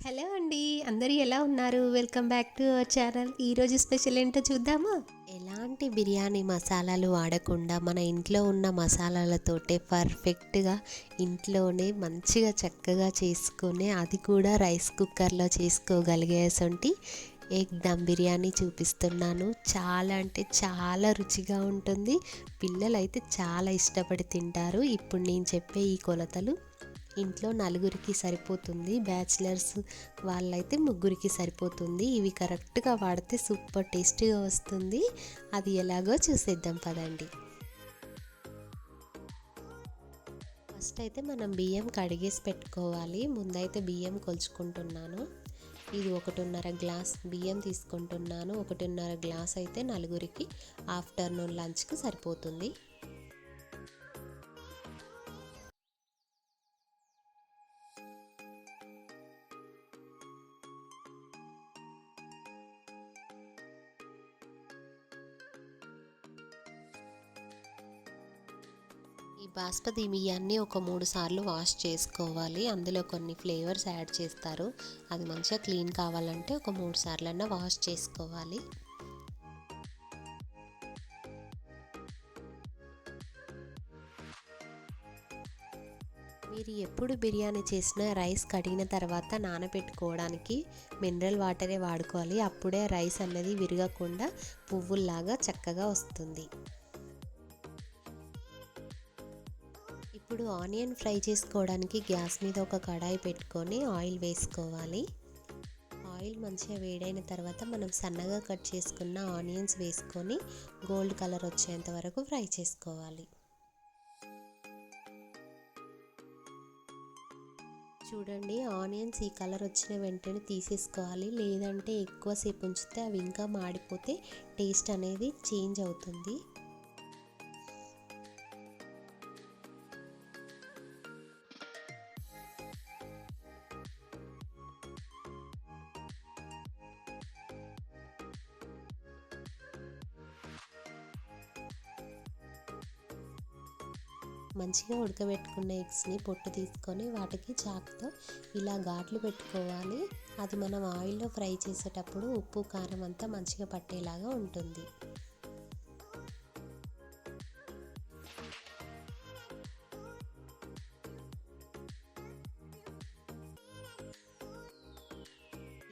Hello అండి అందరూ ఎలా ఉన్నారు? Welcome back to our channel. ఈరోజు స్పెషల్ ఏంటో చూద్దామా? ఎలాంటి బిర్యానీ మసాలాలు వాడకుండా మన ఇంట్లో ఉన్న మసాలాలతోటే పర్ఫెక్ట్గా ఇంట్లోనే మంచిగా చక్కగా చేసుకునే అది కూడా రైస్ కుక్కర్లో చేసుకోగలిగేసంటి ఎగ్ దమ్ బిర్యానీ చూపిస్తున్నాను. చాలా అంటే చాలా రుచిగా ఉంటుంది. పిల్లలు అయితే చాలా ఇష్టపడి తింటారు. ఇప్పుడు నేను చెప్పే ఈ కొలతలు ఇంట్లో నలుగురికి సరిపోతుంది. బ్యాచిలర్స్ వాళ్ళైతే ముగ్గురికి సరిపోతుంది. ఇవి కరెక్ట్గా వాడితే సూపర్ టేస్టీగా వస్తుంది. అది ఎలాగో చూసేద్దాం పదండి. ఫస్ట్ అయితే మనం బియ్యం కడిగేసి పెట్టుకోవాలి. ముందైతే బియ్యం కొలుచుకుంటున్నాను. ఇది ఒకటిన్నర గ్లాస్ బియ్యం తీసుకుంటున్నాను. ఒకటిన్నర గ్లాస్ అయితే నలుగురికి ఆఫ్టర్నూన్ లంచ్కి సరిపోతుంది. ఈ బాస్మతి బియ్యాన్ని ఒక మూడు సార్లు వాష్ చేసుకోవాలి. అందులో కొన్ని ఫ్లేవర్స్ యాడ్ చేస్తారు. అది మంచిగా క్లీన్ కావాలంటే ఒక మూడు సార్లన్నా వాష్ చేసుకోవాలి. మీరు ఎప్పుడు బిర్యానీ చేసినా రైస్ కడిగిన తర్వాత నానబెట్టుకోవడానికి మినరల్ వాటరే వాడుకోవాలి. అప్పుడే రైస్ అన్నది విరగకుండా పువ్వుల్లాగా చక్కగా వస్తుంది. ఇప్పుడు ఆనియన్ ఫ్రై చేసుకోవడానికి గ్యాస్ మీద ఒక కడాయి పెట్టుకొని ఆయిల్ వేసుకోవాలి. ఆయిల్ మంచిగా వేడైన తర్వాత మనం సన్నగా కట్ చేసుకున్న ఆనియన్స్ వేసుకొని గోల్డ్ కలర్ వచ్చేంత వరకు ఫ్రై చేసుకోవాలి. చూడండి ఆనియన్స్ ఈ కలర్ వచ్చిన వెంటనే తీసేసుకోవాలి. లేదంటే ఎక్కువసేపు ఉంచితే అవి ఇంకా మాడిపోతే టేస్ట్ అనేది చేంజ్ అవుతుంది. మంచిగా ఉడకబెట్టుకున్న ఎగ్స్ని పొట్టు తీసుకొని వాటికి చాకుతో ఇలా ఘాట్లు పెట్టుకోవాలి. అది మనం ఆయిల్లో ఫ్రై చేసేటప్పుడు ఉప్పు కారం అంతా మంచిగా పట్టేలాగా ఉంటుంది.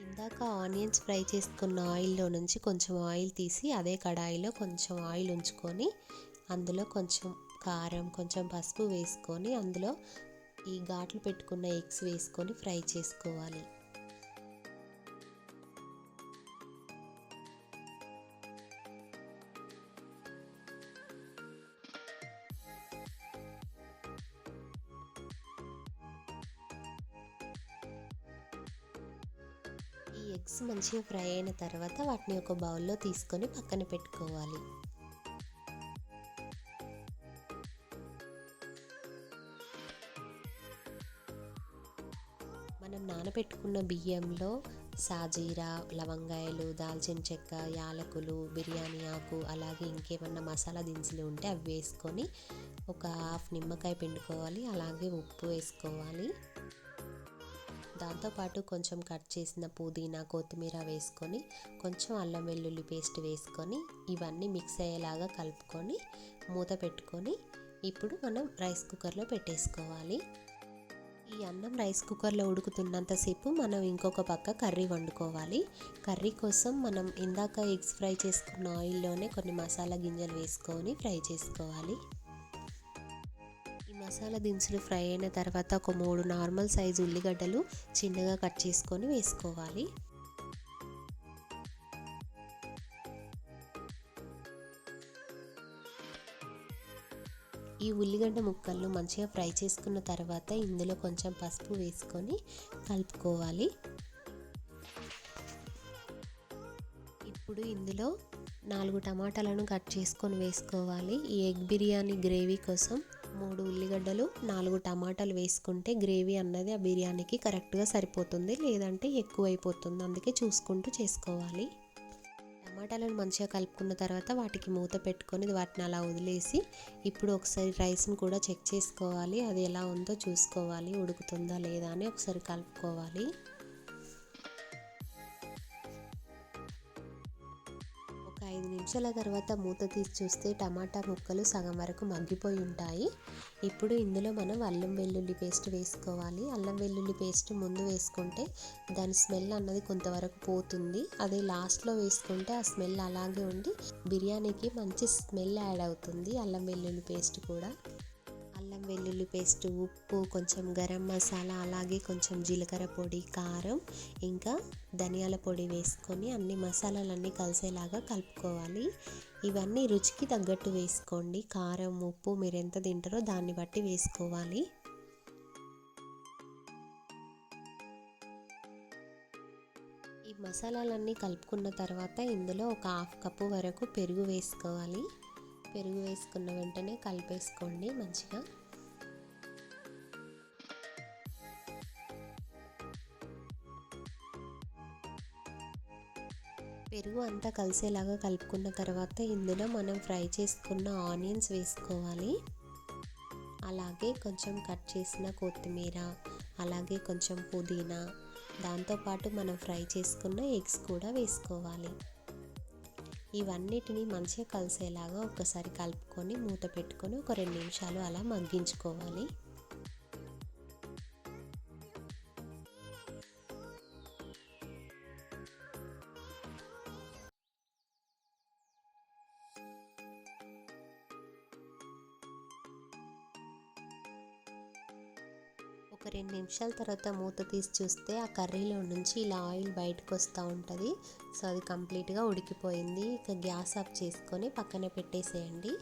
ఇందాక ఆనియన్స్ ఫ్రై చేసుకున్న ఆయిల్లో నుంచి కొంచెం ఆయిల్ తీసి అదే కడాయిలో కొంచెం ఆయిల్ ఉంచుకొని అందులో కొంచెం కారం కొంచెం పసుపు వేసుకొని అందులో ఈ ఘాట్లు పెట్టుకున్న ఎగ్స్ వేసుకొని ఫ్రై చేసుకోవాలి. ఈ ఎగ్స్ మంచిగా ఫ్రై అయిన తర్వాత వాటిని ఒక బౌల్లో తీసుకొని పక్కన పెట్టుకోవాలి. మనం నానబెట్టుకున్న బియ్యంలో సాజీరా లవంగాయలు దాల్చిన చెక్క యాలకులు బిర్యానీ ఆకు అలాగే ఇంకేమన్నా మసాలా దినుసులు ఉంటే అవి వేసుకొని ఒక హాఫ్ నిమ్మకాయ పిండుకోవాలి. అలాగే ఉప్పు వేసుకోవాలి. దాంతోపాటు కొంచెం కట్ చేసిన పుదీనా కొత్తిమీర వేసుకొని కొంచెం అల్లం వెల్లుల్లి పేస్ట్ వేసుకొని ఇవన్నీ మిక్స్ అయ్యేలాగా కలుపుకొని మూత పెట్టుకొని ఇప్పుడు మనం రైస్ కుక్కర్లో పెట్టేసుకోవాలి. ఈ అన్నం రైస్ కుక్కర్లో ఉడుకుతున్నంతసేపు మనం ఇంకొక పక్క కర్రీ వండుకోవాలి. కర్రీ కోసం మనం ఇందాక ఎగ్స్ ఫ్రై చేసుకున్న ఆయిల్లోనే కొన్ని మసాలా గింజలు వేసుకొని ఫ్రై చేసుకోవాలి. ఈ మసాలా దినుసులు ఫ్రై అయిన తర్వాత ఒక మూడు నార్మల్ సైజు ఉల్లిగడ్డలు చిన్నగా కట్ చేసుకొని వేసుకోవాలి. ఈ ఉల్లిగడ్డ ముక్కలను మంచిగా ఫ్రై చేసుకున్న తర్వాత ఇందులో కొంచెం పసుపు వేసుకొని కలుపుకోవాలి. ఇప్పుడు ఇందులో నాలుగు టమాటాలను కట్ చేసుకొని వేసుకోవాలి. ఈ ఎగ్ బిర్యానీ గ్రేవీ కోసం మూడు ఉల్లిగడ్డలు నాలుగు టమాటాలు వేసుకుంటే గ్రేవీ అన్నది ఆ బిర్యానీకి కరెక్ట్గా సరిపోతుంది లేదంటే ఎక్కువైపోతుంది. అందుకే చూసుకుంటూ చేసుకోవాలి. టమాటాలను మంచిగా కలుపుకున్న తర్వాత వాటికి మూత పెట్టుకొని వాటిని అలా వదిలేసి ఇప్పుడు ఒకసారి రైస్ని కూడా చెక్ చేసుకోవాలి. అది ఎలా ఉందో చూసుకోవాలి. ఉడుకుతుందా లేదా అని ఒకసారి కలుపుకోవాలి. నిమిషాల తర్వాత మూత తీసి చూస్తే టమాటా ముక్కలు సగం వరకు మగ్గిపోయి ఉంటాయి. ఇప్పుడు ఇందులో మనం అల్లం వెల్లుల్లి పేస్ట్ వేసుకోవాలి. అల్లం వెల్లుల్లి పేస్ట్ ముందు వేసుకుంటే దాని స్మెల్ అన్నది కొంతవరకు పోతుంది. అదే లాస్ట్లో వేసుకుంటే ఆ స్మెల్ అలాగే ఉండి బిర్యానీకి మంచి స్మెల్ యాడ్ అవుతుంది అల్లం వెల్లుల్లి పేస్ట్ కూడా. వెల్లుల్లి పేస్ట్ ఉప్పు కొంచెం గరం మసాలా అలాగే కొంచెం జీలకర్ర పొడి కారం ఇంకా ధనియాల పొడి వేసుకొని అన్ని మసాలాలన్నీ కలిసేలాగా కలుపుకోవాలి. ఇవన్నీ రుచికి తగ్గట్టు వేసుకోండి. కారం ఉప్పు మీరు ఎంత తింటారో దాన్ని బట్టి వేసుకోవాలి. ఈ మసాలాలన్నీ కలుపుకున్న తర్వాత ఇందులో ఒక హాఫ్ కప్పు వరకు పెరుగు వేసుకోవాలి. పెరుగు వేసుకున్న వెంటనే కలిపేసుకోండి మంచిగా. పెరుగు అంతా కలిసేలాగా కలుపుకున్న తర్వాత ఇందులో మనం ఫ్రై చేసుకున్న ఆనియన్స్ వేసుకోవాలి. అలాగే కొంచెం కట్ చేసిన కొత్తిమీర అలాగే కొంచెం పుదీనా దాంతోపాటు మనం ఫ్రై చేసుకున్న ఎగ్స్ కూడా వేసుకోవాలి. ఇవన్నిటిని మంచిగా కలిసేలాగా ఒకసారి కలుపుకొని మూత పెట్టుకొని ఒక రెండు నిమిషాలు అలా మగ్గించుకోవాలి. ఒక రెండు నిమిషాల తర్వాత మూత తీసి చూస్తే ఆ కర్రీలో నుంచి ఇలా ఆయిల్ బయటకు వస్తూ ఉంటుంది. సో అది కంప్లీట్గా ఉడికిపోయింది. ఇక గ్యాస్ ఆఫ్ చేసుకొని పక్కన పెట్టేసేయండి.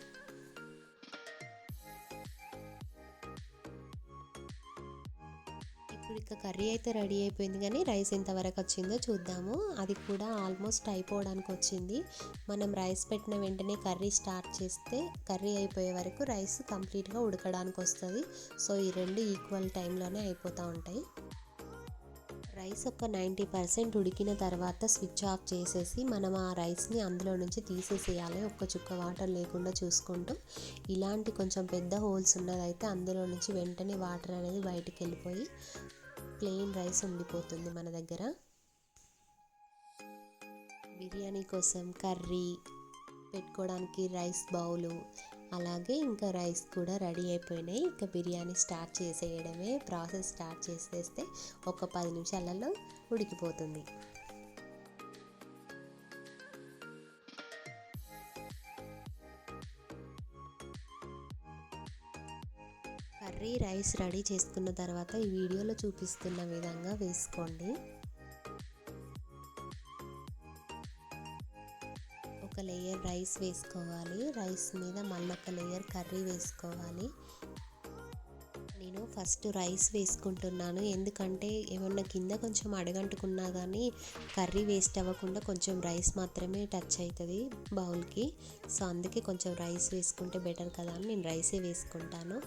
ఇప్పుడు ఇక కర్రీ అయితే రెడీ అయిపోయింది కానీ రైస్ ఎంతవరకు వచ్చిందో చూద్దాము. అది కూడా ఆల్మోస్ట్ అయిపోవడానికి వచ్చింది. మనం రైస్ పెట్టిన వెంటనే కర్రీ స్టార్ట్ చేస్తే కర్రీ అయిపోయే వరకు రైస్ కంప్లీట్గా ఉడకడానికి వస్తుంది. సో ఈ రెండు ఈక్వల్ టైంలోనే అయిపోతూ ఉంటాయి. రైస్ ఒక నైంటీ పర్సెంట్ ఉడికిన తర్వాత స్విచ్ ఆఫ్ చేసేసి మనం ఆ రైస్ని అందులో నుంచి తీసేసేయాలి. ఒక్క చుక్క వాటర్ లేకుండా చూసుకుంటూ. ఇలాంటి కొంచెం పెద్ద హోల్స్ ఉన్నదైతే అందులో నుంచి వెంటనే వాటర్ అనేది బయటికి వెళ్ళిపోయి ప్లెయిన్ రైస్ ఉండిపోతుంది మన దగ్గర. బిర్యానీ కోసం కర్రీ పెట్టుకోవడానికి రైస్ బౌలు అలాగే ఇంకా రైస్ కూడా రెడీ అయిపోయినాయి. ఇంకా బిర్యానీ స్టార్ట్ చేసేయడమే ప్రాసెస్ స్టార్ట్ చేసేస్తే ఒక పది నిమిషాలలో ఉడికిపోతుంది. కర్రీ రైస్ రెడీ చేసుకున్న తర్వాత ఈ వీడియోలో చూపిస్తున్న విధంగా వేసుకోండి. ఒక లేయర్ రైస్ వేసుకోవాలి. రైస్ మీద మళ్ళొక ఒక లేయర్ కర్రీ వేసుకోవాలి. నేను ఫస్ట్ రైస్ వేసుకుంటున్నాను. ఎందుకంటే ఏమన్నా కింద కొంచెం అడగంటుకున్నా కానీ కర్రీ వేస్ట్ అవ్వకుండా కొంచెం రైస్ మాత్రమే టచ్ అవుతుంది బౌల్కి. సో అందుకే కొంచెం రైస్ వేసుకుంటే బెటర్ కదా అని నేను రైసే వేసుకుంటాను.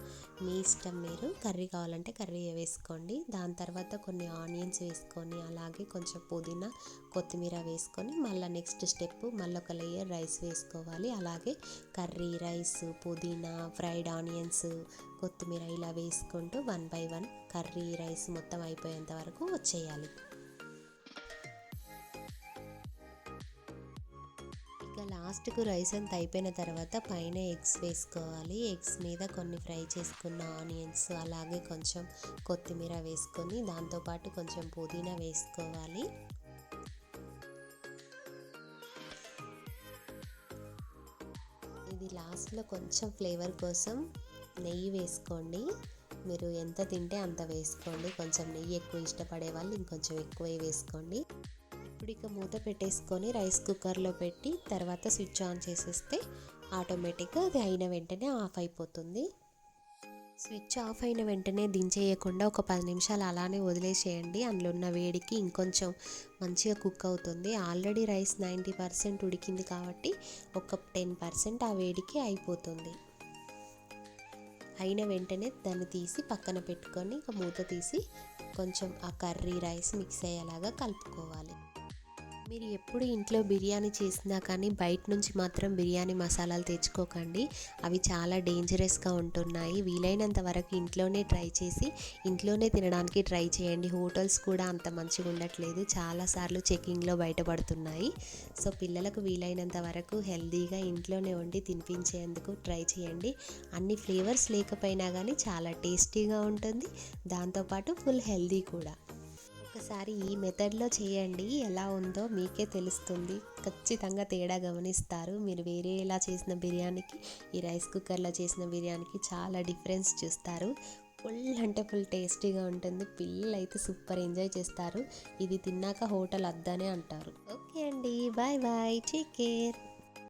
మీ ఇష్టం మీరు కర్రీ కావాలంటే కర్రీ వేసుకోండి. దాని తర్వాత కొన్ని ఆనియన్స్ వేసుకొని అలాగే కొంచెం పుదీనా కొత్తిమీర వేసుకొని మళ్ళీ నెక్స్ట్ స్టెప్ మళ్ళీ ఒక లేయర్ రైస్ వేసుకోవాలి. అలాగే కర్రీ రైస్ పుదీనా ఫ్రైడ్ ఆనియన్స్ కొత్తిమీర ఇలా వేసుకుంటూ one by one curry rice మొత్తం అయిపోయేంత వరకు వచ్చేయాలి. ఇక లాస్ట్కు రైస్ అంత అయిపోయిన తర్వాత పైన ఎగ్స్ వేసుకోవాలి. ఎగ్స్ మీద కొన్ని ఫ్రై చేసుకున్న ఆనియన్స్ అలాగే కొంచెం కొత్తిమీర వేసుకొని దాంతోపాటు కొంచెం పుదీనా వేసుకోవాలి. ఇది లాస్ట్లో కొంచెం ఫ్లేవర్ కోసం నెయ్యి వేసుకోండి. మీరు ఎంత తింటే అంత వేసుకోండి. కొంచెం నెయ్యి ఎక్కువ ఇష్టపడే వాళ్ళు ఇంకొంచెం ఎక్కువ వేసుకోండి. ఇప్పుడు ఇక మూత పెట్టేసుకొని రైస్ కుక్కర్లో పెట్టి తర్వాత స్విచ్ ఆన్ చేసేస్తే ఆటోమేటిక్గా అది అయిన వెంటనే ఆఫ్ అయిపోతుంది. స్విచ్ ఆఫ్ అయిన వెంటనే దించేయకుండా ఒక పది నిమిషాలు అలానే వదిలేసేయండి. అందులో ఉన్న వేడికి ఇంకొంచెం మంచిగా కుక్ అవుతుంది. ఆల్రెడీ రైస్ నైంటీ పర్సెంట్ ఉడికింది కాబట్టి ఒక టెన్ పర్సెంట్ ఆ వేడికి అయిపోతుంది. అయిన వెంటనే దాన్ని తీసి పక్కన పెట్టుకొని ఇక మూత తీసి కొంచెం ఆ కర్రీ రైస్ మిక్స్ అయ్యేలాగా కలుపుకోవాలి. మీరు ఎప్పుడు ఇంట్లో బిర్యానీ చేసినా కానీ బయట నుంచి మాత్రం బిర్యానీ మసాలాలు తెచ్చుకోకండి. అవి చాలా డేంజరస్గా ఉంటున్నాయి. వీలైనంత వరకు ఇంట్లోనే ట్రై చేసి ఇంట్లోనే తినడానికి ట్రై చేయండి. హోటల్స్ కూడా అంత మంచిగా ఉండట్లేదు. చాలాసార్లు చెకింగ్లో బయటపడుతున్నాయి. సో పిల్లలకు వీలైనంత వరకు హెల్తీగా ఇంట్లోనే వండి తినిపించేందుకు ట్రై చేయండి. అన్ని ఫ్లేవర్స్ లేకపోయినా కానీ చాలా టేస్టీగా ఉంటుంది. దాంతోపాటు ఫుల్ హెల్తీ కూడా. ఒకసారి ఈ మెథడ్లో చేయండి. ఎలా ఉందో మీకే తెలుస్తుంది. ఖచ్చితంగా తేడా గమనిస్తారు. మీరు వేరే ఎలా చేసిన బిర్యానీకి ఈ రైస్ కుక్కర్లో చేసిన బిర్యానీకి చాలా డిఫరెన్స్ చూస్తారు. ఫుల్ అంటే ఫుల్ టేస్టీగా ఉంటుంది. పిల్లలు అయితే సూపర్ ఎంజాయ్ చేస్తారు. ఇది తిన్నాక హోటల్ అద్దనే అంటారు. ఓకే అండి. Bye bye. Take care.